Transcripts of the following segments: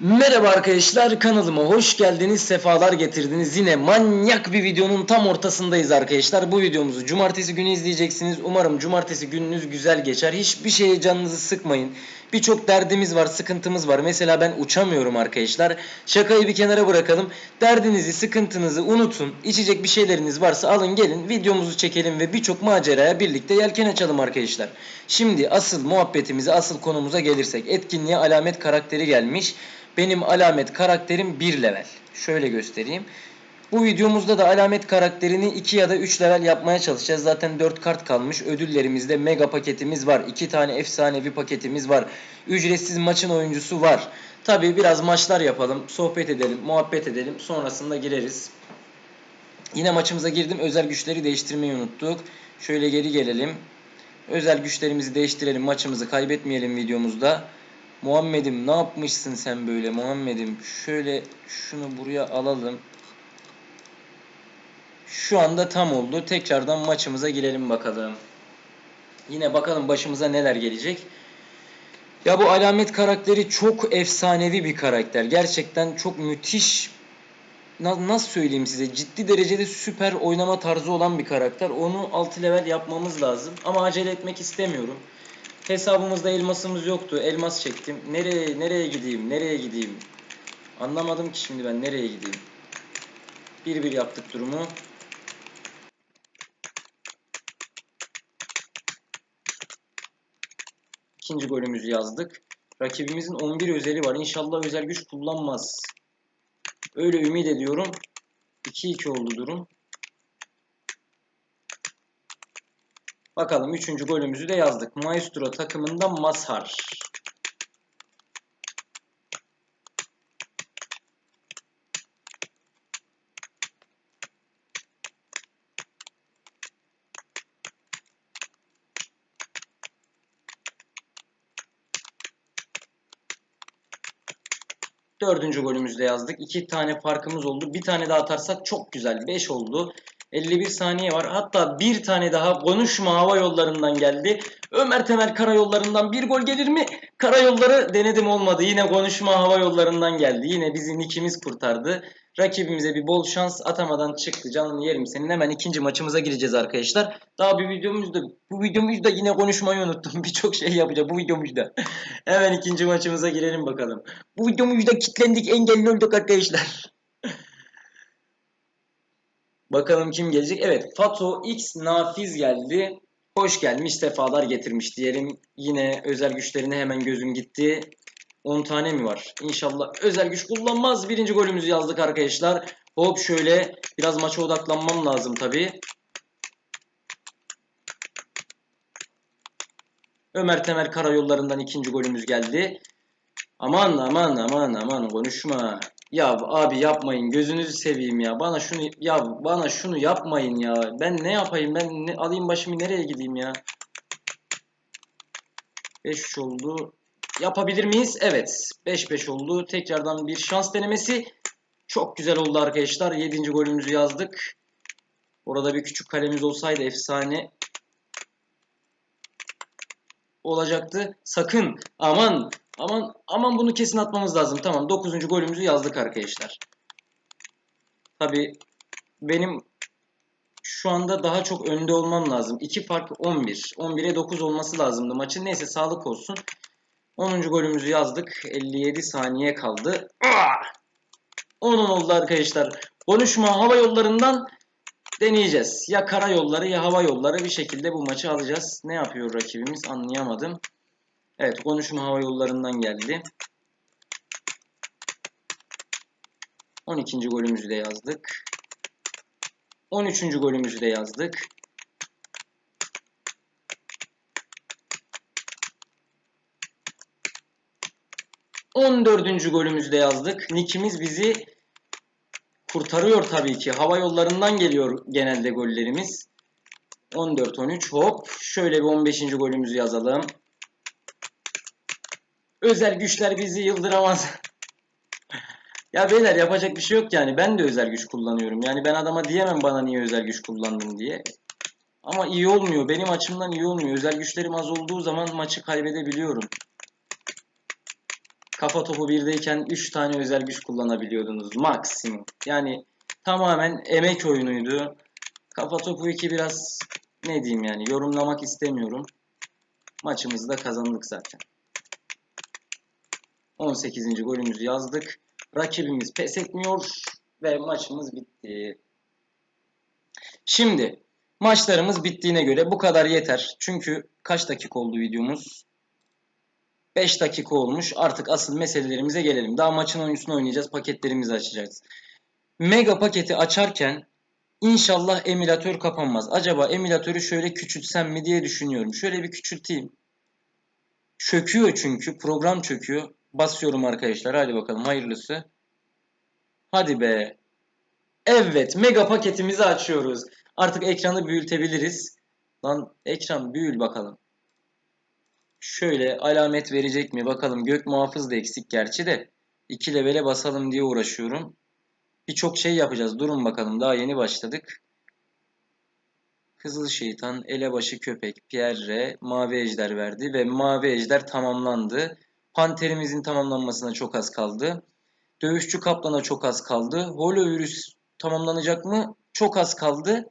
Merhaba arkadaşlar kanalıma hoş geldiniz sefalar getirdiniz. Yine manyak bir videonun tam ortasındayız arkadaşlar. Bu videomuzu cumartesi günü izleyeceksiniz. Umarım cumartesi gününüz güzel geçer. Hiçbir şeye canınızı sıkmayın birçok derdimiz var sıkıntımız var. Mesela ben uçamıyorum arkadaşlar. Şakayı bir kenara bırakalım. Derdinizi sıkıntınızı unutun. İçecek bir şeyleriniz varsa alın gelin videomuzu çekelim ve birçok maceraya birlikte yelken açalım arkadaşlar. Şimdi asıl muhabbetimize asıl konumuza gelirsek etkinliğe alamet karakteri gelmiş. Benim alamet karakterim 1 level. Şöyle göstereyim. Bu videomuzda da alamet karakterini 2 ya da 3 level yapmaya çalışacağız. Zaten 4 kart kalmış. Ödüllerimizde mega paketimiz var. 2 tane efsanevi paketimiz var. Ücretsiz maçın oyuncusu var. Tabii biraz maçlar yapalım. Sohbet edelim, muhabbet edelim. Sonrasında gireriz. Yine maçımıza girdim. Özel güçleri değiştirmeyi unuttuk. Şöyle geri gelelim. Özel güçlerimizi değiştirelim. Maçımızı kaybetmeyelim videomuzda. Muhammed'im ne yapmışsın sen böyle Muhammed'im? Şöyle şunu buraya alalım. Şu anda tam oldu. Tekrardan maçımıza girelim bakalım. Yine bakalım başımıza neler gelecek. Ya bu alamet karakteri çok efsanevi bir karakter. Gerçekten çok müthiş na- nasıl söyleyeyim size ciddi derecede süper oynama tarzı olan bir karakter. Onu 6 level yapmamız lazım. Ama acele etmek istemiyorum. Hesabımızda elmasımız yoktu. Elmas çektim. Nereye nereye gideyim? Nereye gideyim? Anlamadım ki şimdi ben nereye gideyim. Bir bir yaptık durumu. İkinci golümüzü yazdık. Rakibimizin 11 özeli var. İnşallah özel güç kullanmaz. Öyle ümit ediyorum. 2-2 oldu durum. Bakalım 3. golümüzü de yazdık. Maestro takımından Mazhar. Dördüncü golümüzü de yazdık. İki tane farkımız oldu. Bir tane daha atarsak çok güzel. 5 oldu. 51 saniye var. Hatta bir tane daha konuşma hava yollarından geldi. Ömer Temel karayollarından bir gol gelir mi? Karayolları denedim olmadı. Yine konuşma hava yollarından geldi. Yine bizi ikimiz kurtardı. Rakibimize bir bol şans atamadan çıktı. Canını yerim senin. Hemen ikinci maçımıza gireceğiz arkadaşlar. Daha bir videomuzda bu videomuzda yine konuşmayı unuttum. Birçok şey yapacağım bu videomuzda. Hemen ikinci maçımıza girelim bakalım. Bu videomuzda kilitlendik engelli olduk arkadaşlar. Bakalım kim gelecek? Evet Fato X Nafiz geldi. Hoş gelmiş sefalar getirmiş diyelim. Yine özel güçlerine hemen gözüm gitti. 10 tane mi var? İnşallah özel güç kullanmaz. Birinci golümüzü yazdık arkadaşlar. Hop şöyle biraz maça odaklanmam lazım tabi. Ömer Temel Karayollarından ikinci golümüz geldi. Aman aman aman aman konuşma. Ya abi yapmayın gözünüzü seveyim ya. Bana şunu ya bana şunu yapmayın ya. Ben ne yapayım? Ben ne, alayım başımı nereye gideyim ya? 5 oldu. Yapabilir miyiz? Evet. 5-5 oldu. Tekrardan bir şans denemesi. Çok güzel oldu arkadaşlar. 7. golümüzü yazdık. Orada bir küçük kalemiz olsaydı efsane olacaktı. Sakın aman aman aman bunu kesin atmamız lazım. Tamam 9. golümüzü yazdık arkadaşlar. Tabi benim şu anda daha çok önde olmam lazım. 2 fark 11. 11'e 9 olması lazımdı maçın. Neyse sağlık olsun. 10. golümüzü yazdık. 57 saniye kaldı. 10 oldu arkadaşlar. Konuşma hava yollarından deneyeceğiz. Ya kara yolları ya hava yolları bir şekilde bu maçı alacağız. Ne yapıyor rakibimiz anlayamadım. Evet konuşma hava yollarından geldi. 12. golümüzü de yazdık. 13. golümüzü de yazdık. On dördüncü golümüzü de yazdık. Nick'imiz bizi kurtarıyor tabii ki. Hava yollarından geliyor genelde gollerimiz. 14-13 hop. Şöyle bir 15. golümüzü yazalım. Özel güçler bizi yıldıramaz. ya beyler yapacak bir şey yok yani. Ben de özel güç kullanıyorum. Yani ben adama diyemem bana niye özel güç kullandın diye. Ama iyi olmuyor. Benim açımdan iyi olmuyor. Özel güçlerim az olduğu zaman maçı kaybedebiliyorum. Kafa topu birdeyken 3 tane özel güç kullanabiliyordunuz. Maksimum. Yani tamamen emek oyunuydu. Kafa topu 2 biraz ne diyeyim yani yorumlamak istemiyorum. Maçımızı da kazandık zaten. 18. golümüzü yazdık. Rakibimiz pes etmiyor ve maçımız bitti. Şimdi maçlarımız bittiğine göre bu kadar yeter. Çünkü kaç dakika oldu videomuz? 5 dakika olmuş. Artık asıl meselelerimize gelelim. Daha maçın oyuncusunu oynayacağız. Paketlerimizi açacağız. Mega paketi açarken inşallah emülatör kapanmaz. Acaba emülatörü şöyle küçültsem mi diye düşünüyorum. Şöyle bir küçülteyim. Çöküyor çünkü. Program çöküyor. Basıyorum arkadaşlar. Hadi bakalım hayırlısı. Hadi be. Evet. Mega paketimizi açıyoruz. Artık ekranı büyütebiliriz. Lan ekran büyül bakalım. Şöyle alamet verecek mi bakalım. Gök muhafız da eksik gerçi de. 2 levele basalım diye uğraşıyorum. Birçok şey yapacağız. Durun bakalım. Daha yeni başladık. Kızıl şeytan, elebaşı köpek, Pierre, mavi ejder verdi ve mavi ejder tamamlandı. Panterimizin tamamlanmasına çok az kaldı. Dövüşçü kaplana çok az kaldı. Holo virüs tamamlanacak mı? Çok az kaldı.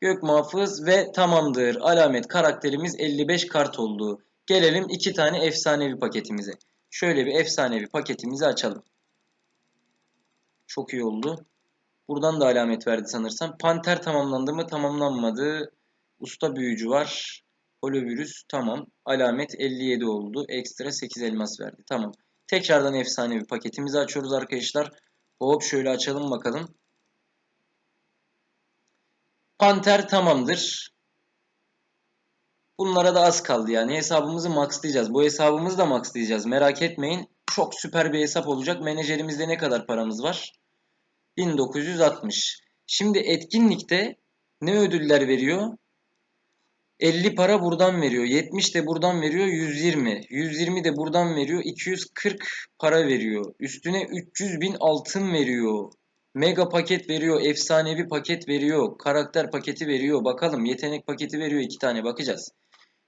Gök muhafız ve tamamdır. Alamet karakterimiz 55 kart oldu. Gelelim iki tane efsanevi paketimize. Şöyle bir efsanevi paketimizi açalım. Çok iyi oldu. Buradan da alamet verdi sanırsam. Panter tamamlandı mı? Tamamlanmadı. Usta büyücü var. Holovirüs tamam. Alamet 57 oldu. Ekstra 8 elmas verdi. Tamam. Tekrardan efsanevi paketimizi açıyoruz arkadaşlar. Hop şöyle açalım bakalım. Panter tamamdır. Bunlara da az kaldı yani. Hesabımızı maxlayacağız. Bu hesabımızı da maxlayacağız. Merak etmeyin. Çok süper bir hesap olacak. Menajerimizde ne kadar paramız var? 1960. Şimdi etkinlikte ne ödüller veriyor? 50 para buradan veriyor. 70 de buradan veriyor. 120. 120 de buradan veriyor. 240 para veriyor. Üstüne 300 bin altın veriyor. Mega paket veriyor. Efsanevi paket veriyor. Karakter paketi veriyor. Bakalım yetenek paketi veriyor. iki tane bakacağız.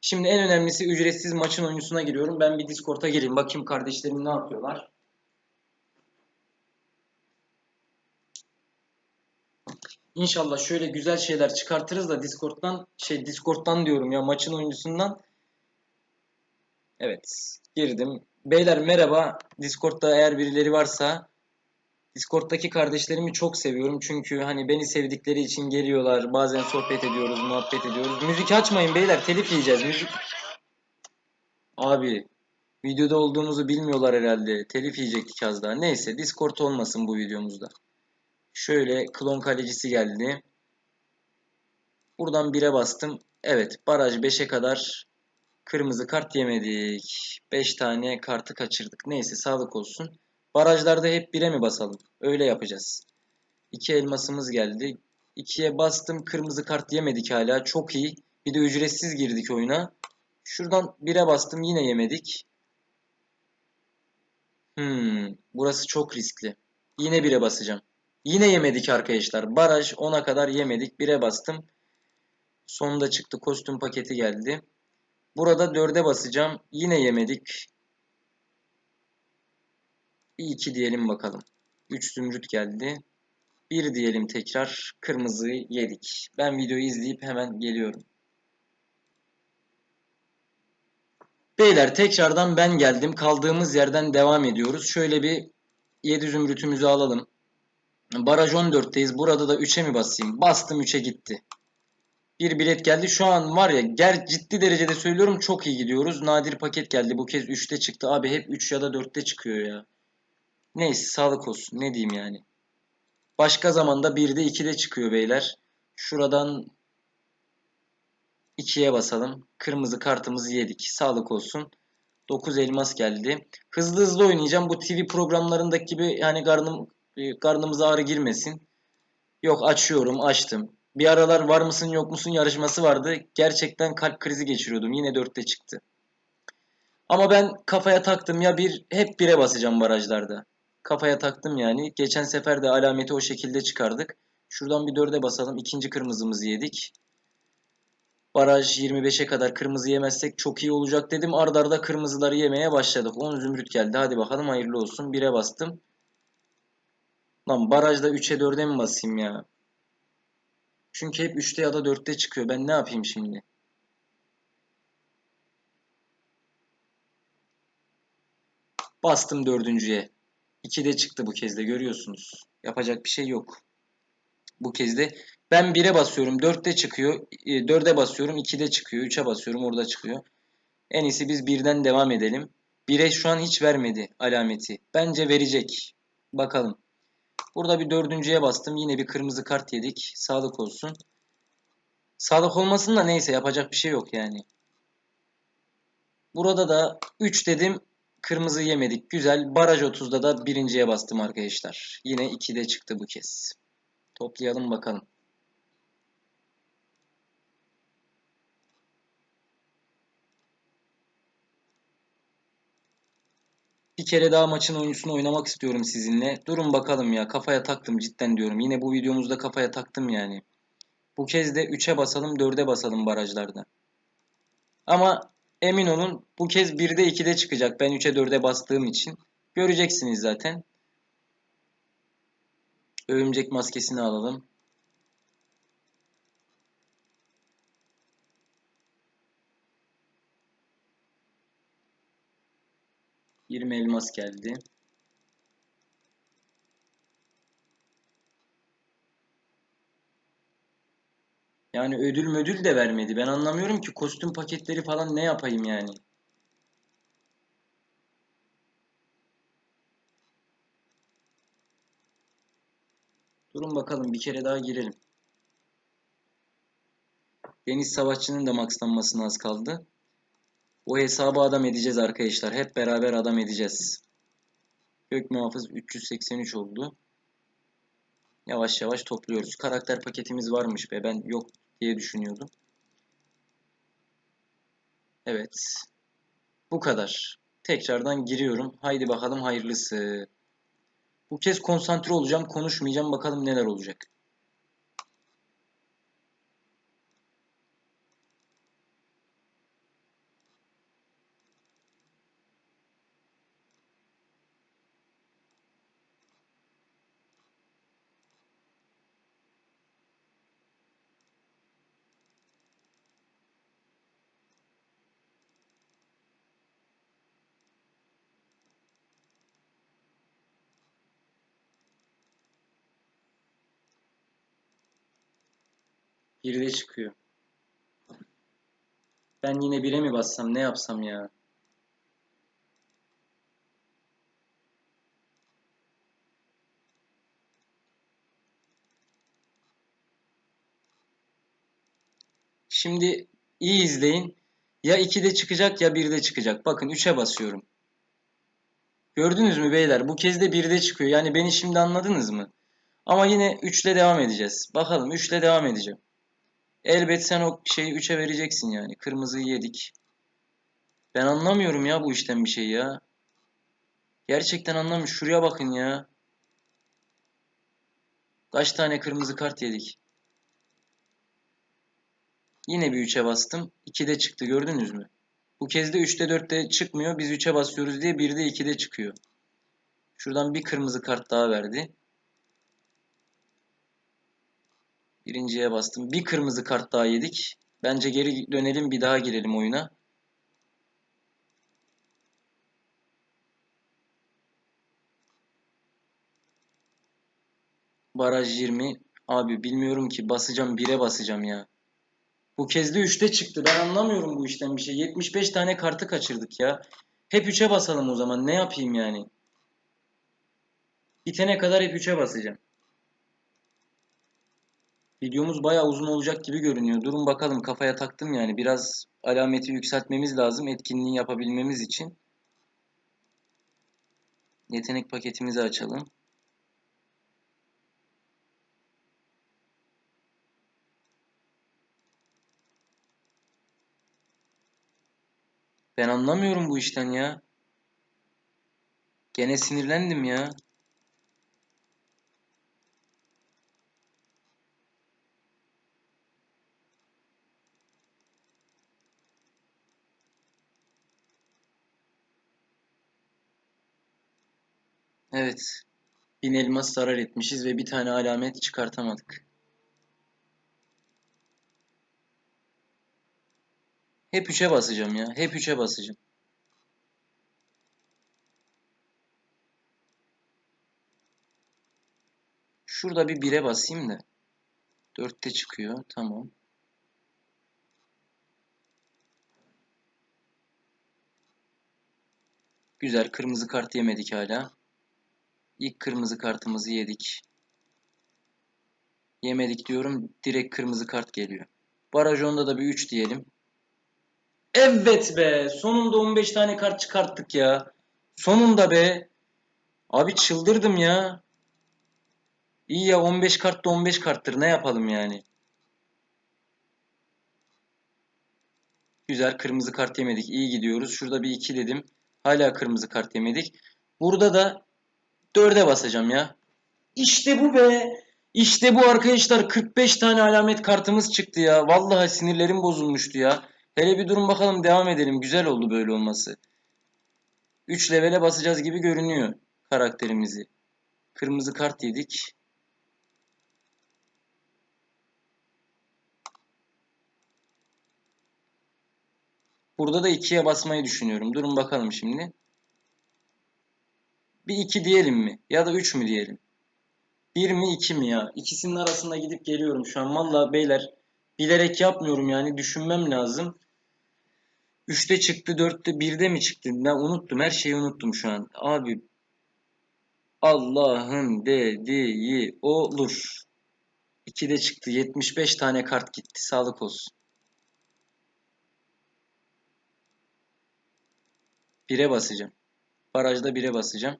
Şimdi en önemlisi ücretsiz maçın oyuncusuna giriyorum. Ben bir Discord'a gireyim. Bakayım kardeşlerim ne yapıyorlar. İnşallah şöyle güzel şeyler çıkartırız da Discord'dan şey Discord'dan diyorum ya maçın oyuncusundan. Evet girdim. Beyler merhaba. Discord'da eğer birileri varsa Discord'daki kardeşlerimi çok seviyorum. Çünkü hani beni sevdikleri için geliyorlar. Bazen sohbet ediyoruz, muhabbet ediyoruz. Müzik açmayın beyler. Telif yiyeceğiz. Müzik Abi videoda olduğumuzu bilmiyorlar herhalde. Telif yiyecektik az daha. Neyse Discord olmasın bu videomuzda. Şöyle klon kalecisi geldi. Buradan 1'e bastım. Evet baraj 5'e kadar kırmızı kart yemedik. 5 tane kartı kaçırdık. Neyse sağlık olsun. Barajlarda hep 1'e mi basalım? Öyle yapacağız. 2 elmasımız geldi. 2'ye bastım. Kırmızı kart yemedik hala. Çok iyi. Bir de ücretsiz girdik oyuna. Şuradan 1'e bastım. Yine yemedik. Hmm, burası çok riskli. Yine 1'e basacağım. Yine yemedik arkadaşlar. Baraj 10'a kadar yemedik. 1'e bastım. Sonunda çıktı. Kostüm paketi geldi. Burada 4'e basacağım. Yine yemedik. Bir 2 diyelim bakalım. 3 zümrüt geldi. 1 diyelim tekrar. Kırmızıyı yedik. Ben videoyu izleyip hemen geliyorum. Beyler tekrardan ben geldim. Kaldığımız yerden devam ediyoruz. Şöyle bir 7 zümrütümüzü alalım. Baraj 14'teyiz. Burada da 3'e mi basayım? Bastım 3'e gitti. Bir bilet geldi. Şu an var ya ger ciddi derecede söylüyorum çok iyi gidiyoruz. Nadir paket geldi. Bu kez 3'te çıktı. Abi hep 3 ya da 4'te çıkıyor ya. Neyse sağlık olsun. Ne diyeyim yani. Başka zamanda 1'de 2'de çıkıyor beyler. Şuradan 2'ye basalım. Kırmızı kartımızı yedik. Sağlık olsun. 9 elmas geldi. Hızlı hızlı oynayacağım. Bu TV programlarındaki gibi yani karnım karnımıza ağrı girmesin. Yok açıyorum. Açtım. Bir aralar var mısın yok musun yarışması vardı. Gerçekten kalp krizi geçiriyordum. Yine 4'te çıktı. Ama ben kafaya taktım ya bir hep 1'e basacağım barajlarda. Kafaya taktım yani. Geçen sefer de alameti o şekilde çıkardık. Şuradan bir 4'e basalım. İkinci kırmızımızı yedik. Baraj 25'e kadar kırmızı yemezsek çok iyi olacak dedim. Ardarda arda kırmızıları yemeye başladık. 10 zümrüt geldi. Hadi bakalım hayırlı olsun. 1'e bastım. Lan barajda 3'e 4'e mi basayım ya? Çünkü hep 3'te ya da 4'te çıkıyor. Ben ne yapayım şimdi? Bastım dördüncüye. 2'de çıktı bu kez de görüyorsunuz. Yapacak bir şey yok. Bu kez de ben 1'e basıyorum 4'te çıkıyor. 4'e basıyorum 2'de çıkıyor. 3'e basıyorum orada çıkıyor. En iyisi biz 1'den devam edelim. 1'e şu an hiç vermedi alameti. Bence verecek. Bakalım. Burada bir dördüncüye bastım. Yine bir kırmızı kart yedik. Sağlık olsun. Sağlık olmasın da neyse yapacak bir şey yok yani. Burada da 3 dedim. Kırmızı yemedik. Güzel. Baraj 30'da da birinciye bastım arkadaşlar. Yine 2'de çıktı bu kez. Toplayalım bakalım. Kere daha maçın oyuncusunu oynamak istiyorum sizinle. Durun bakalım ya. Kafaya taktım cidden diyorum. Yine bu videomuzda kafaya taktım yani. Bu kez de 3'e basalım 4'e basalım barajlarda. Ama emin olun bu kez 1'de 2'de çıkacak. Ben 3'e 4'e bastığım için. Göreceksiniz zaten. Örümcek maskesini alalım. Yirmi elmas geldi. Yani ödül mödül de vermedi. Ben anlamıyorum ki kostüm paketleri falan ne yapayım yani. Durun bakalım bir kere daha girelim. Deniz Savaşçı'nın da maxlanmasına az kaldı. O hesabı adam edeceğiz arkadaşlar. Hep beraber adam edeceğiz. Gök muhafız 383 oldu. Yavaş yavaş topluyoruz. Karakter paketimiz varmış be. Ben yok diye düşünüyordum. Evet. Bu kadar. Tekrardan giriyorum. Haydi bakalım hayırlısı. Bu kez konsantre olacağım. Konuşmayacağım. Bakalım neler olacak. Birde çıkıyor. Ben yine bire mi bassam ne yapsam ya? Şimdi iyi izleyin. Ya 2'de çıkacak ya 1'de çıkacak. Bakın 3'e basıyorum. Gördünüz mü beyler? Bu kez de 1'de çıkıyor. Yani beni şimdi anladınız mı? Ama yine 3 ile devam edeceğiz. Bakalım 3 ile devam edeceğim. Elbet sen o şeyi 3'e vereceksin yani. Kırmızıyı yedik. Ben anlamıyorum ya bu işten bir şey ya. Gerçekten anlamıyorum. Şuraya bakın ya. Kaç tane kırmızı kart yedik. Yine bir 3'e bastım. 2'de çıktı gördünüz mü? Bu kez de 3'te 4'te çıkmıyor. Biz 3'e basıyoruz diye 1'de 2'de çıkıyor. Şuradan bir kırmızı kart daha verdi. Birinciye bastım. Bir kırmızı kart daha yedik. Bence geri dönelim bir daha girelim oyuna. Baraj 20. Abi bilmiyorum ki basacağım 1'e basacağım ya. Bu kez de 3'te çıktı. Ben anlamıyorum bu işten bir şey. 75 tane kartı kaçırdık ya. Hep 3'e basalım o zaman. Ne yapayım yani? Bitene kadar hep 3'e basacağım. Videomuz bayağı uzun olacak gibi görünüyor. Durun bakalım kafaya taktım yani. Biraz alameti yükseltmemiz lazım etkinliği yapabilmemiz için. Yetenek paketimizi açalım. Ben anlamıyorum bu işten ya. Gene sinirlendim ya. Evet. Bin elmas zarar etmişiz ve bir tane alamet çıkartamadık. Hep 3'e basacağım ya. Hep 3'e basacağım. Şurada bir 1'e basayım da. 4'te çıkıyor. Tamam. Güzel. Kırmızı kart yemedik hala. İlk kırmızı kartımızı yedik. Yemedik diyorum. Direkt kırmızı kart geliyor. Baraj onda da bir 3 diyelim. Evet be. Sonunda 15 tane kart çıkarttık ya. Sonunda be. Abi çıldırdım ya. İyi ya 15 kart da 15 karttır. Ne yapalım yani? Güzel kırmızı kart yemedik. İyi gidiyoruz. Şurada bir 2 dedim. Hala kırmızı kart yemedik. Burada da 4'e basacağım ya. İşte bu be. İşte bu arkadaşlar 45 tane alamet kartımız çıktı ya. Vallahi sinirlerim bozulmuştu ya. Hele bir durun bakalım devam edelim. Güzel oldu böyle olması. 3 levele basacağız gibi görünüyor karakterimizi. Kırmızı kart yedik. Burada da 2'ye basmayı düşünüyorum. Durun bakalım şimdi. Bir 2 diyelim mi? Ya da 3 mü diyelim? 1 mi 2 mi ya? İkisinin arasında gidip geliyorum şu an. Valla beyler bilerek yapmıyorum yani düşünmem lazım. 3'te çıktı 4'te 1'de mi çıktı? Ben unuttum her şeyi unuttum şu an. Abi Allah'ın dediği olur. 2'de çıktı 75 tane kart gitti sağlık olsun. 1'e basacağım. Barajda 1'e basacağım.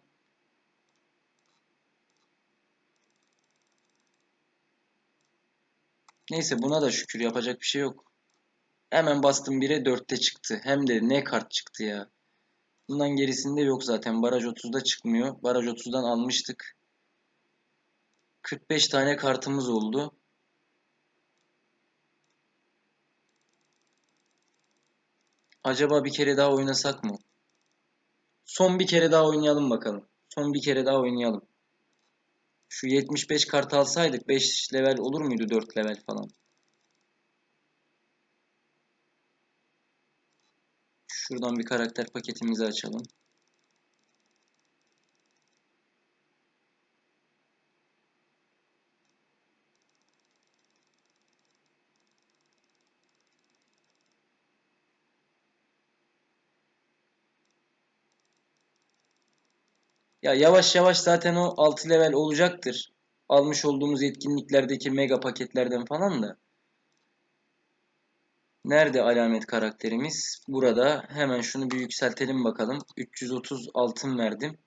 Neyse buna da şükür yapacak bir şey yok. Hemen bastım 1'e 4'te çıktı. Hem de ne kart çıktı ya. Bundan gerisinde yok zaten. Baraj 30'da çıkmıyor. Baraj 30'dan almıştık. 45 tane kartımız oldu. Acaba bir kere daha oynasak mı? Son bir kere daha oynayalım bakalım. Son bir kere daha oynayalım. Şu 75 kart alsaydık 5 level olur muydu 4 level falan? Şuradan bir karakter paketimizi açalım. Ya yavaş yavaş zaten o 6 level olacaktır. Almış olduğumuz etkinliklerdeki mega paketlerden falan da. Nerede alamet karakterimiz? Burada. Hemen şunu bir yükseltelim bakalım. 330 altın verdim.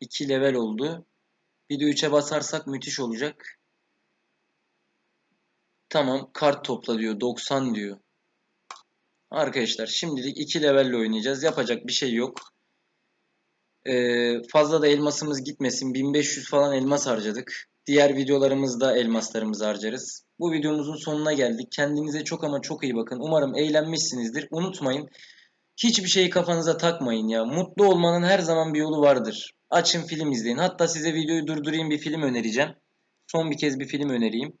2 level oldu. Bir de 3'e basarsak müthiş olacak. Tamam kart topla diyor. 90 diyor. Arkadaşlar şimdilik 2 levelle oynayacağız. Yapacak bir şey yok. Ee, fazla da elmasımız gitmesin. 1500 falan elmas harcadık. Diğer videolarımızda elmaslarımızı harcarız. Bu videomuzun sonuna geldik. Kendinize çok ama çok iyi bakın. Umarım eğlenmişsinizdir. Unutmayın. Hiçbir şeyi kafanıza takmayın ya. Mutlu olmanın her zaman bir yolu vardır. Açın film izleyin. Hatta size videoyu durdurayım bir film önereceğim. Son bir kez bir film önereyim.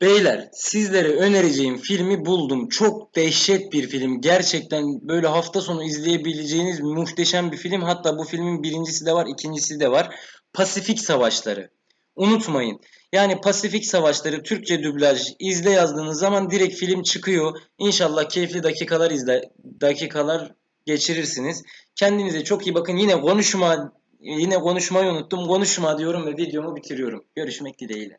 Beyler sizlere önereceğim filmi buldum. Çok dehşet bir film. Gerçekten böyle hafta sonu izleyebileceğiniz muhteşem bir film. Hatta bu filmin birincisi de var, ikincisi de var. Pasifik Savaşları. Unutmayın. Yani Pasifik Savaşları Türkçe dublaj izle yazdığınız zaman direkt film çıkıyor. İnşallah keyifli dakikalar izle dakikalar geçirirsiniz. Kendinize çok iyi bakın. Yine konuşma yine konuşmayı unuttum. Konuşma diyorum ve videomu bitiriyorum. Görüşmek dileğiyle.